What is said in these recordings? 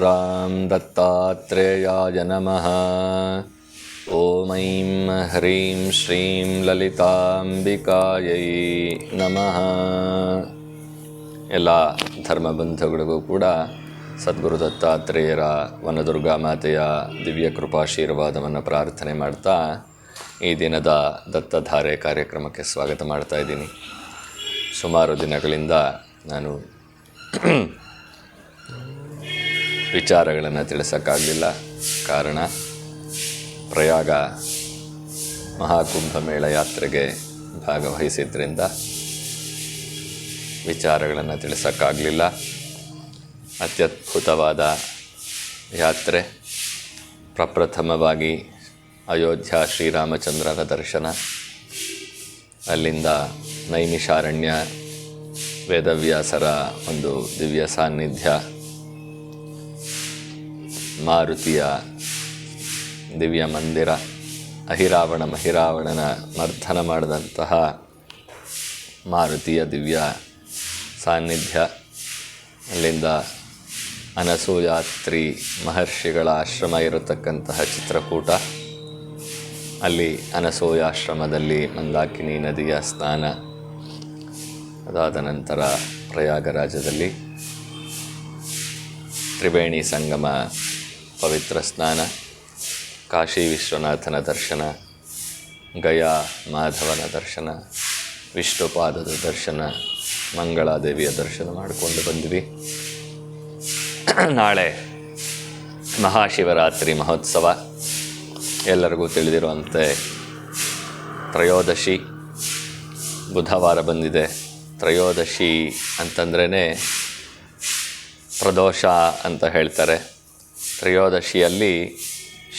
रामचन्द्रां दत्तात्रेयाय नमः ॐ ऐं ह्रीं श्रीं ಲಲಿತಾಂಬಿಕಾಯೈ ನಮಃ ಎಲ್ಲ ಧರ್ಮಬಂಧುಗಳಿಗೂ ಕೂಡ ಸದ್ಗುರು ದತ್ತಾತ್ರೇಯರ ವನದುರ್ಗಾ ಮಾತೆಯ ದಿವ್ಯ ಕೃಪಾಶೀರ್ವಾದವನ್ನು ಪ್ರಾರ್ಥನೆ ಮಾಡ್ತಾ ಈ ದಿನದ ದತ್ತಧಾರೆ ಕಾರ್ಯಕ್ರಮಕ್ಕೆ ಸ್ವಾಗತ ಮಾಡ್ತಾ ಇದ್ದೀನಿ ಸುಮಾರು ದಿನಗಳಿಂದ ನಾನು ವಿಚಾರಗಳನ್ನು ತಿಳಿಸೋಕ್ಕಾಗಲಿಲ್ಲ. ಕಾರಣ, ಪ್ರಯಾಗ ಮಹಾಕುಂಭಮೇಳ ಯಾತ್ರೆಗೆ ಭಾಗವಹಿಸಿದ್ರಿಂದ ವಿಚಾರಗಳನ್ನು ತಿಳಿಸೋಕ್ಕಾಗಲಿಲ್ಲ. ಅತ್ಯದ್ಭುತವಾದ ಯಾತ್ರೆ, ಪ್ರಪ್ರಥಮವಾಗಿ ಅಯೋಧ್ಯ ಶ್ರೀರಾಮಚಂದ್ರರ ದರ್ಶನ, ಅಲ್ಲಿಂದ ನೈಮಿಷಾರಣ್ಯ ವೇದವ್ಯಾಸರ ಒಂದು ದಿವ್ಯ ಸಾನ್ನಿಧ್ಯ ಮಾರುತಿಯ ದಿವ್ಯ ಮಂದಿರ, ಅಹಿರಾವಣ ಮಹಿರಾವಣನ ಮರ್ಧನ ಮಾಡಿದಂತಹ ಮಾರುತಿಯ ದಿವ್ಯ ಸಾನ್ನಿಧ್ಯ. ಅಲ್ಲಿಂದ ಅನಸೂಯಾತ್ರಿ ಮಹರ್ಷಿಗಳ ಆಶ್ರಮ ಇರತಕ್ಕಂತಹ ಚಿತ್ರಕೂಟ. ಅಲ್ಲಿ ಅನಸೂಯಾಶ್ರಮದಲ್ಲಿ ಮಂದಾಕಿನಿ ನದಿಯ ಸ್ನಾನ ಅದಾದ ನಂತರ ಪ್ರಯಾಗರಾಜದಲ್ಲಿ ತ್ರಿವೇಣಿ ಸಂಗಮ ಪವಿತ್ರ ಸ್ನಾನ, ಕಾಶಿ ವಿಶ್ವನಾಥನ ದರ್ಶನ, ಗಯಾ ಮಾಧವನ ದರ್ಶನ, ವಿಷ್ಣುಪಾದದ ದರ್ಶನ, ಮಂಗಳಾದೇವಿಯ ದರ್ಶನ ಮಾಡಿಕೊಂಡು ಬಂದ್ವಿ. ನಾಳೆ ಮಹಾಶಿವರಾತ್ರಿ ಮಹೋತ್ಸವ. ಎಲ್ಲರಿಗೂ ತಿಳಿದಿರುವಂತೆ ತ್ರಯೋದಶಿ ಬುಧವಾರ ಬಂದಿದೆ. ತ್ರಯೋದಶಿ ಅಂತಂದ್ರೇ ಪ್ರದೋಷ ಅಂತ ಹೇಳ್ತಾರೆ. ತ್ರಯೋದಶಿಯಲ್ಲಿ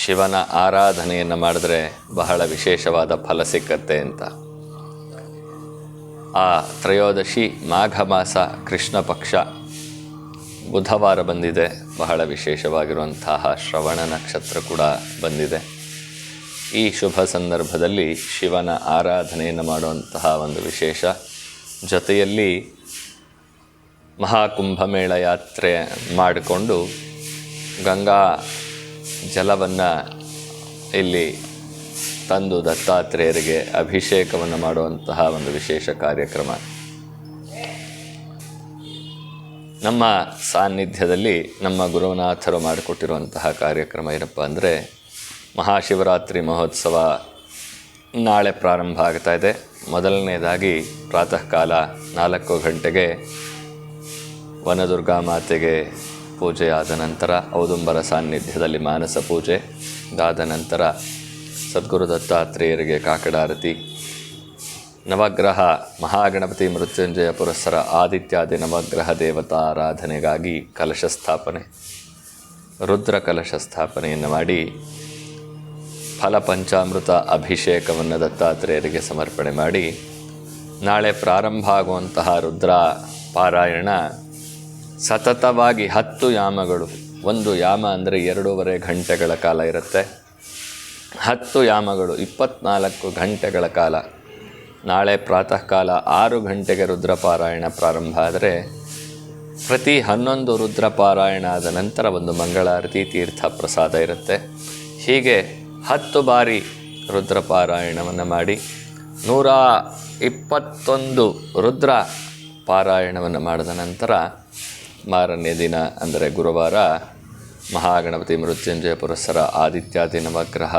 ಶಿವನ ಆರಾಧನೆಯನ್ನು ಮಾಡಿದ್ರೆ ಬಹಳ ವಿಶೇಷವಾದ ಫಲ ಸಿಕ್ಕತ್ತೆ ಅಂತ. ಆ ತ್ರಯೋದಶಿ ಮಾಘ ಮಾಸ ಕೃಷ್ಣ ಪಕ್ಷ ಬುಧವಾರ ಬಂದಿದೆ. ಬಹಳ ವಿಶೇಷವಾಗಿರುವಂತಹ ಶ್ರವಣ ನಕ್ಷತ್ರ ಕೂಡ ಬಂದಿದೆ. ಈ ಶುಭ ಸಂದರ್ಭದಲ್ಲಿ ಶಿವನ ಆರಾಧನೆಯನ್ನು ಮಾಡುವಂತಹ ಒಂದು ವಿಶೇಷ. ಜೊತೆಯಲ್ಲಿ ಮಹಾಕುಂಭಮೇಳ ಯಾತ್ರೆ ಮಾಡಿಕೊಂಡು ಗಂಗಾ ಜಲವನ್ನು ಇಲ್ಲಿ ತಂದು ದತ್ತಾತ್ರೇಯರಿಗೆ ಅಭಿಷೇಕವನ್ನು ಮಾಡುವಂತಹ ಒಂದು ವಿಶೇಷ ಕಾರ್ಯಕ್ರಮ. ನಮ್ಮ ಸಾನ್ನಿಧ್ಯದಲ್ಲಿ ನಮ್ಮ ಗುರುನಾಥರು ಮಾಡಿಕೊಟ್ಟಿರುವಂತಹ ಕಾರ್ಯಕ್ರಮ ಏನಪ್ಪ ಅಂದರೆ ಮಹಾಶಿವರಾತ್ರಿ ಮಹೋತ್ಸವ ನಾಳೆ ಪ್ರಾರಂಭ ಆಗ್ತಾ ಇದೆ. ಮೊದಲನೇದಾಗಿ ಪ್ರಾತಃ ಕಾಲ ನಾಲ್ಕು ಗಂಟೆಗೆ ವನದುರ್ಗಾ ಮಾತೆಗೆ ಪೂಜೆಯಾದ ನಂತರ ಔದುಂಬರ ಸಾನ್ನಿಧ್ಯದಲ್ಲಿ ಮಾನಸ ಪೂಜೆ ಅದಾದ ನಂತರ ಸದ್ಗುರು ದತ್ತಾತ್ರೇಯರಿಗೆ ಕಾಕಡಾರತಿ, ನವಗ್ರಹ ಮಹಾಗಣಪತಿ ಮೃತ್ಯುಂಜಯ ಪುರಸ್ಸರ ಆದಿತ್ಯಾದಿ ನವಗ್ರಹ ದೇವತಾರಾಧನೆಗಾಗಿ ಕಲಶ ಸ್ಥಾಪನೆ, ರುದ್ರ ಕಲಶ ಸ್ಥಾಪನೆಯನ್ನು ಮಾಡಿ ಫಲ ಪಂಚಾಮೃತ ಅಭಿಷೇಕವನ್ನು ದತ್ತಾತ್ರೇಯರಿಗೆ ಸಮರ್ಪಣೆ ಮಾಡಿ, ನಾಳೆ ಪ್ರಾರಂಭ ಆಗುವಂತಹ ರುದ್ರ ಪಾರಾಯಣ ಸತತವಾಗಿ ಹತ್ತು ಯಾಮಗಳು. ಒಂದು ಯಾಮ ಅಂದರೆ ಎರಡೂವರೆ ಗಂಟೆಗಳ ಕಾಲ ಇರುತ್ತೆ. ಹತ್ತು ಯಾಮಗಳು ಇಪ್ಪತ್ನಾಲ್ಕು ಗಂಟೆಗಳ ಕಾಲ. ನಾಳೆ ಪ್ರಾತಃ ಕಾಲ ಆರು ಗಂಟೆಗೆ ರುದ್ರಪಾರಾಯಣ ಪ್ರಾರಂಭ ಆದರೆ, ಪ್ರತಿ ಹನ್ನೊಂದು ರುದ್ರಪಾರಾಯಣ ಆದ ನಂತರ ಒಂದು ಮಂಗಳಾರತಿ, ತೀರ್ಥ ಪ್ರಸಾದ ಇರುತ್ತೆ. ಹೀಗೆ ಹತ್ತು ಬಾರಿ ರುದ್ರಪಾರಾಯಣವನ್ನು ಮಾಡಿ, ನೂರ ಇಪ್ಪತ್ತೊಂದು ರುದ್ರ ಪಾರಾಯಣವನ್ನು ಮಾಡಿದ ನಂತರ ಮಾರನೇ ದಿನ, ಅಂದರೆ ಗುರುವಾರ, ಮಹಾಗಣಪತಿ ಮೃತ್ಯುಂಜಯ ಪುರಸ್ಸರ ಆದಿತ್ಯಾದಿ ನವಗ್ರಹ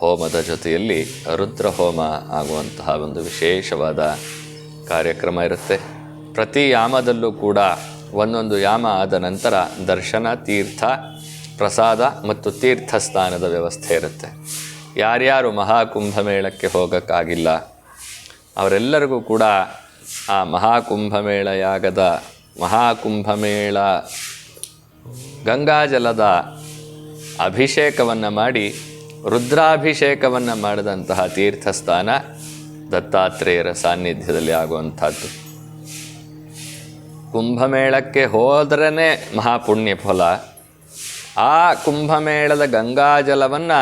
ಹೋಮದ ಜೊತೆಯಲ್ಲಿ ರುದ್ರ ಹೋಮ ಆಗುವಂತಹ ಒಂದು ವಿಶೇಷವಾದ ಕಾರ್ಯಕ್ರಮ ಇರುತ್ತೆ. ಪ್ರತಿ ಯಾಮದಲ್ಲೂ ಕೂಡ ಒಂದೊಂದು ಯಾಮ ಆದ ನಂತರ ದರ್ಶನ, ತೀರ್ಥ, ಪ್ರಸಾದ ಮತ್ತು ತೀರ್ಥ ಸ್ನಾನದ ವ್ಯವಸ್ಥೆ ಇರುತ್ತೆ. ಯಾರ್ಯಾರು ಮಹಾಕುಂಭಮೇಳಕ್ಕೆ ಹೋಗೋಕ್ಕಾಗಿಲ್ಲ, ಅವರೆಲ್ಲರಿಗೂ ಕೂಡ ಆ ಮಹಾಕುಂಭಮೇಳ ಯಾಗದ ಮಹಾಕುಂಭಮೇಳ. ಗಂಗಾಜಲದ ಅಭಿಷೇಕವನ್ನು ಮಾಡಿ, ರುದ್ರಾಭಿಷೇಕವನ್ನು ಮಾಡಿದಂತಹ ತೀರ್ಥಸ್ಥಾನ ದತ್ತಾತ್ರೇಯರ ಸಾನ್ನಿಧ್ಯದಲ್ಲಿ ಆಗುವಂಥದ್ದು. ಕುಂಭಮೇಳಕ್ಕೆ ಹೋದ್ರೇ ಮಹಾಪುಣ್ಯ ಫಲ ಆ ಕುಂಭಮೇಳದ ಗಂಗಾಜಲವನ್ನು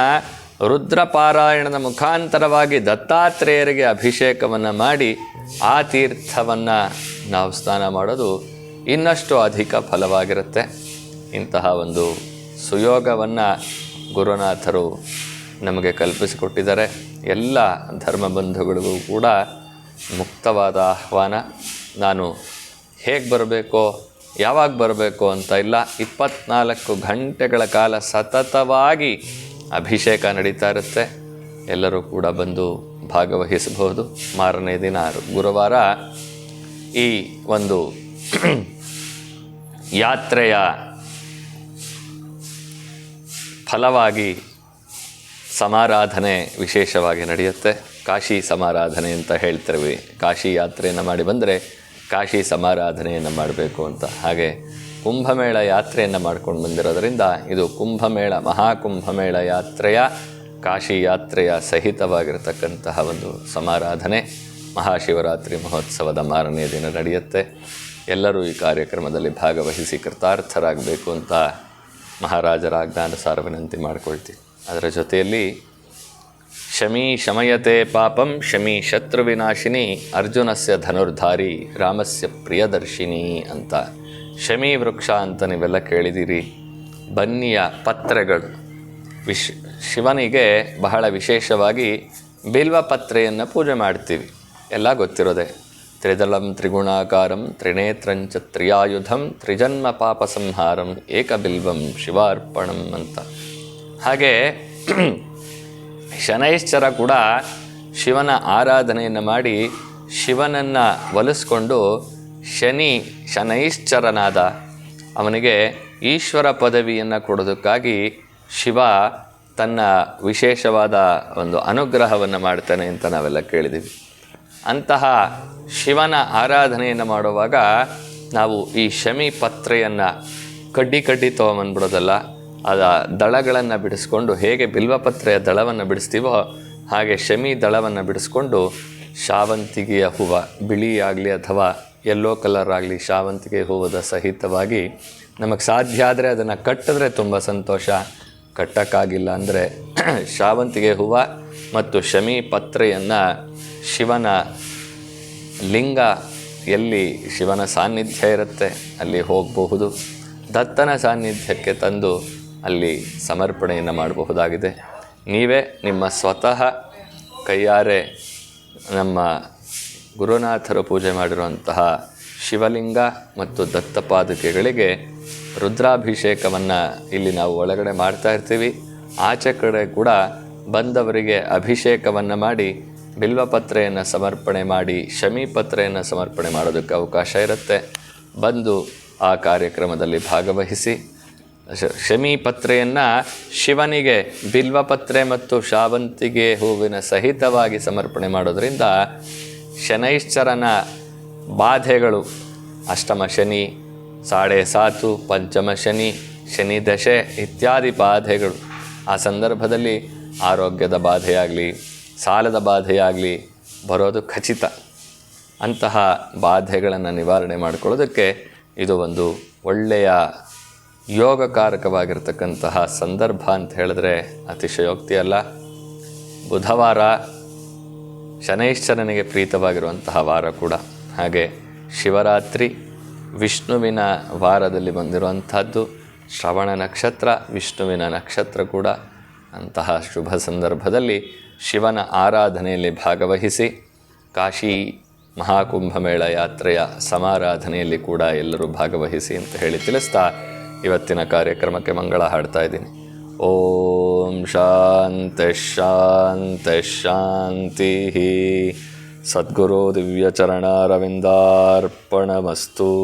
ರುದ್ರಪಾರಾಯಣದ ಮುಖಾಂತರವಾಗಿ ದತ್ತಾತ್ರೇಯರಿಗೆ ಅಭಿಷೇಕವನ್ನು ಮಾಡಿ, ಆ ತೀರ್ಥವನ್ನು ನಾವು ಸ್ನಾನ ಮಾಡೋದು ಇನ್ನಷ್ಟು ಅಧಿಕ ಫಲವಾಗಿರುತ್ತೆ. ಇಂತಹ ಒಂದು ಸುಯೋಗವನ್ನು ಗುರುನಾಥರು ನಮಗೆ ಕಲ್ಪಿಸಿಕೊಟ್ಟಿದ್ದಾರೆ. ಎಲ್ಲ ಧರ್ಮ ಬಂಧುಗಳಿಗೂ ಕೂಡ ಮುಕ್ತವಾದ ಆಹ್ವಾನ. ನಾನು ಹೇಗೆ ಬರಬೇಕೋ, ಯಾವಾಗ ಬರಬೇಕು ಅಂತ ಇಲ್ಲ. ಇಪ್ಪತ್ನಾಲ್ಕು ಗಂಟೆಗಳ ಕಾಲ ಸತತವಾಗಿ ಅಭಿಷೇಕ ನಡೀತಾ ಇರುತ್ತೆ. ಎಲ್ಲರೂ ಕೂಡ ಬಂದು ಭಾಗವಹಿಸಬಹುದು. ಮಾರನೇ ದಿನ, ಗುರುವಾರ ಈ ಒಂದು ಯಾತ್ರೆಯ ಫಲವಾಗಿ ಸಮಾರಾಧನೆ ವಿಶೇಷವಾಗಿ ನಡೆಯುತ್ತೆ. ಕಾಶಿ ಸಮಾರಾಧನೆ ಅಂತ ಹೇಳ್ತಿರ್ವಿ ಕಾಶಿ ಯಾತ್ರೆಯನ್ನು ಮಾಡಿ ಬಂದರೆ ಕಾಶಿ ಸಮಾರಾಧನೆಯನ್ನು ಮಾಡಬೇಕು ಅಂತ. ಹಾಗೆ ಕುಂಭಮೇಳ ಯಾತ್ರೆಯನ್ನು ಮಾಡ್ಕೊಂಡು ಬಂದಿರೋದರಿಂದ ಇದು ಕುಂಭಮೇಳ, ಮಹಾಕುಂಭಮೇಳ ಯಾತ್ರೆಯ, ಕಾಶಿ ಯಾತ್ರೆಯ ಸಹಿತವಾಗಿರತಕ್ಕಂತಹ ಒಂದು ಸಮಾರಾಧನೆ. ಮಹಾಶಿವರಾತ್ರಿ ಮಹೋತ್ಸವದ ಮಾರನೇ ದಿನ ನಡೆಯುತ್ತೆ. ಎಲ್ಲರೂ ಈ ಕಾರ್ಯಕ್ರಮದಲ್ಲಿ ಭಾಗವಹಿಸಿ ಕೃತಾರ್ಥರಾಗಬೇಕು ಅಂತ ಮಹಾರಾಜರ ಆಜ್ಞಾನುಸಾರ ವಿನಂತಿ ಮಾಡಿಕೊಳ್ತೀವಿ. ಅದರ ಜೊತೆಯಲ್ಲಿ ಶಮಿ ಶಮಯತೆ ಪಾಪಂ, ಶಮಿ ಶತ್ರುವಿನಾಶಿನಿ ಅರ್ಜುನಸ್ಯ ಧನುರ್ಧಾರಿ, ರಾಮಸ್ಯ ಪ್ರಿಯದರ್ಶಿನಿ ಅಂತ ಶಮಿ ವೃಕ್ಷ ಅಂತ ನೀವೆಲ್ಲ ಕೇಳಿದ್ದೀರಿ. ಬನ್ನಿಯ ಪತ್ರೆಗಳು. ವಿಶ್ ಶಿವನಿಗೆ ಬಹಳ ವಿಶೇಷವಾಗಿ ಬಿಲ್ವ ಪತ್ರೆಯನ್ನು ಪೂಜೆ ಮಾಡ್ತೀವಿ. ಎಲ್ಲ ಗೊತ್ತಿರೋದೆ. ತ್ರಿದಳಂ ತ್ರಿಗುಣಾಕಾರಂ ತ್ರಿನೇತ್ರಂಚ ತ್ರಿಯಾಯುಧಂ ತ್ರಿಜನ್ಮ ಪಾಪ ಸಂಹಾರಂ ಏಕಬಿಲ್ವಂ ಶಿವಾರ್ಪಣಂ ಅಂತ. ಹಾಗೆ ಶನೈಶ್ಚರ ಕೂಡ ಶಿವನ ಆರಾಧನೆಯನ್ನು ಮಾಡಿ ಶಿವನನ್ನು ಒಲಿಸ್ಕೊಂಡು ಶನಿ ಶನೈಶ್ಚರನಾದ ಅವನಿಗೆ ಈಶ್ವರ ಪದವಿಯನ್ನು ಕೊಡೋದಕ್ಕಾಗಿ ಶಿವ ತನ್ನ ವಿಶೇಷವಾದ ಒಂದು ಅನುಗ್ರಹವನ್ನು ಮಾಡ್ತಾನೆ ಅಂತ ನಾವೆಲ್ಲ ಕೇಳಿದ್ದೀವಿ. ಅಂತಹ ಶಿವನ ಆರಾಧನೆಯನ್ನು ಮಾಡುವಾಗ ನಾವು ಈ ಶಮಿ ಪತ್ರೆಯನ್ನು ಕಡ್ಡಿ ಕಡ್ಡಿ ತೊಗೊಂಬಂದ್ಬಿಡೋದಲ್ಲ ಅದ ದಳಗಳನ್ನು ಬಿಡಿಸ್ಕೊಂಡು ಹೇಗೆ ಬಿಲ್ವಪತ್ರೆಯ ದಳವನ್ನು ಬಿಡಿಸ್ತೀವೋ ಹಾಗೆ ಶಮಿ ದಳವನ್ನು ಬಿಡಿಸ್ಕೊಂಡು ಶಾವಂತಿಗೆಯ ಹೂವ ಬಿಳಿ ಆಗಲಿ ಅಥವಾ ಯೆಲ್ಲೋ ಕಲರ್ ಆಗಲಿ ಶಾವಂತಿಗೆ ಹೂವದ ಸಹಿತವಾಗಿ ನಮಗೆ ಸಾಧ್ಯ ಆದರೆ ಅದನ್ನು ಕಟ್ಟಿದ್ರೆ ತುಂಬ ಸಂತೋಷ. ಕಟ್ಟೋಕ್ಕಾಗಿಲ್ಲ ಅಂದರೆ ಶಾವಂತಿಗೆ ಹೂವು ಮತ್ತು ಶಮಿ ಪತ್ರೆಯನ್ನು ಶಿವನ ಲಿಂಗ ಎಲ್ಲಿ ಶಿವನ ಸಾನ್ನಿಧ್ಯ ಇರುತ್ತೆ, ಅಲ್ಲಿ ಹೋಗಬಹುದು. ದತ್ತನ ಸಾನ್ನಿಧ್ಯಕ್ಕೆ ತಂದು ಅಲ್ಲಿ ಸಮರ್ಪಣೆಯನ್ನು ಮಾಡಬಹುದಾಗಿದೆ. ನೀವೇ ನಿಮ್ಮ ಸ್ವತಃ ಕೈಯಾರೆ ನಮ್ಮ ಗುರುನಾಥರು ಪೂಜೆ ಮಾಡಿರುವಂತಹ ಶಿವಲಿಂಗ ಮತ್ತು ದತ್ತಪಾದುಕೆಗಳಿಗೆ ರುದ್ರಾಭಿಷೇಕವನ್ನು ಇಲ್ಲಿ ನಾವು ಒಳಗಡೆ ಮಾಡ್ತಾ ಇರ್ತೀವಿ. ಆಚೆ ಕಡೆ ಕೂಡ ಬಂದವರಿಗೆ ಅಭಿಷೇಕವನ್ನು ಮಾಡಿ, ಬಿಲ್ವಪತ್ರೆಯನ್ನು ಸಮರ್ಪಣೆ ಮಾಡಿ ಶಮಿ ಪತ್ರೆಯನ್ನು ಸಮರ್ಪಣೆ ಮಾಡೋದಕ್ಕೆ ಅವಕಾಶ ಇರುತ್ತೆ. ಬಂದು ಆ ಕಾರ್ಯಕ್ರಮದಲ್ಲಿ ಭಾಗವಹಿಸಿ, ಶ- ಶಮಿ ಪತ್ರೆಯನ್ನು ಶಿವನಿಗೆ ಬಿಲ್ವಪತ್ರೆ ಮತ್ತು ಶಾವಂತಿಗೆ ಹೂವಿನ ಸಹಿತವಾಗಿ ಸಮರ್ಪಣೆ ಮಾಡೋದರಿಂದ ಶನೈಶ್ಚರನ ಬಾಧೆಗಳು, ಅಷ್ಟಮ ಶನಿ, ಸಾಡೆ ಸಾತು, ಪಂಚಮ ಶನಿ ಶನಿ ದಶೆ ಇತ್ಯಾದಿ ಬಾಧೆಗಳು ಆ ಸಂದರ್ಭದಲ್ಲಿ ಆರೋಗ್ಯದ ಬಾಧೆಯಾಗಲಿ ಸಾಲದ ಬಾಧೆಯಾಗಲಿ ಬರೋದು ಖಚಿತ. ಅಂತಹ ಬಾಧೆಗಳನ್ನು ನಿವಾರಣೆ ಮಾಡಿಕೊಳ್ಳೋದಕ್ಕೆ ಇದು ಒಂದು ಒಳ್ಳೆಯ ಯೋಗಕಾರಕವಾಗಿರ್ತಕ್ಕಂತಹ ಸಂದರ್ಭ ಅಂತ ಹೇಳಿದ್ರೆ ಅತಿಶಯೋಕ್ತಿ ಅಲ್ಲ. ಬುಧವಾರ ಶನೈಶ್ಚರನಿಗೆ ಪ್ರೀತವಾಗಿರುವಂತಹ ವಾರ ಕೂಡ. ಹಾಗೆ ಶಿವರಾತ್ರಿ ವಿಷ್ಣುವಿನ ವಾರದಲ್ಲಿ ಬಂದಿರುವಂಥದ್ದು ಶ್ರವಣ ನಕ್ಷತ್ರ, ವಿಷ್ಣುವಿನ ನಕ್ಷತ್ರ ಕೂಡ ಅಂತಹ ಶುಭ ಸಂದರ್ಭದಲ್ಲಿ ಶಿವನ ಆರಾಧನೆಯಲ್ಲಿ ಭಾಗವಹಿಸಿ ಕಾಶಿ ಮಹಾಕುಂಭಮೇಳ ಯಾತ್ರೆಯ ಸಮಾರಾಧನೆಯಲ್ಲಿ ಕೂಡ ಎಲ್ಲರೂ ಭಾಗವಹಿಸಿ ಅಂತ ಹೇಳಿ ತಿಳಿಸ್ತಾ ಇವತ್ತಿನ ಕಾರ್ಯಕ್ರಮಕ್ಕೆ ಮಂಗಳ ಹಾಡ್ತಾ ಇದ್ದೀನಿ. ಓಂ ಶಾಂತಿ ಶಾಂತಿ ಶಾಂತಿ. ಸದ್ಗುರು ದಿವ್ಯಚರಣಾರವಿಂದಾರ್ಪಣಮಸ್ತು.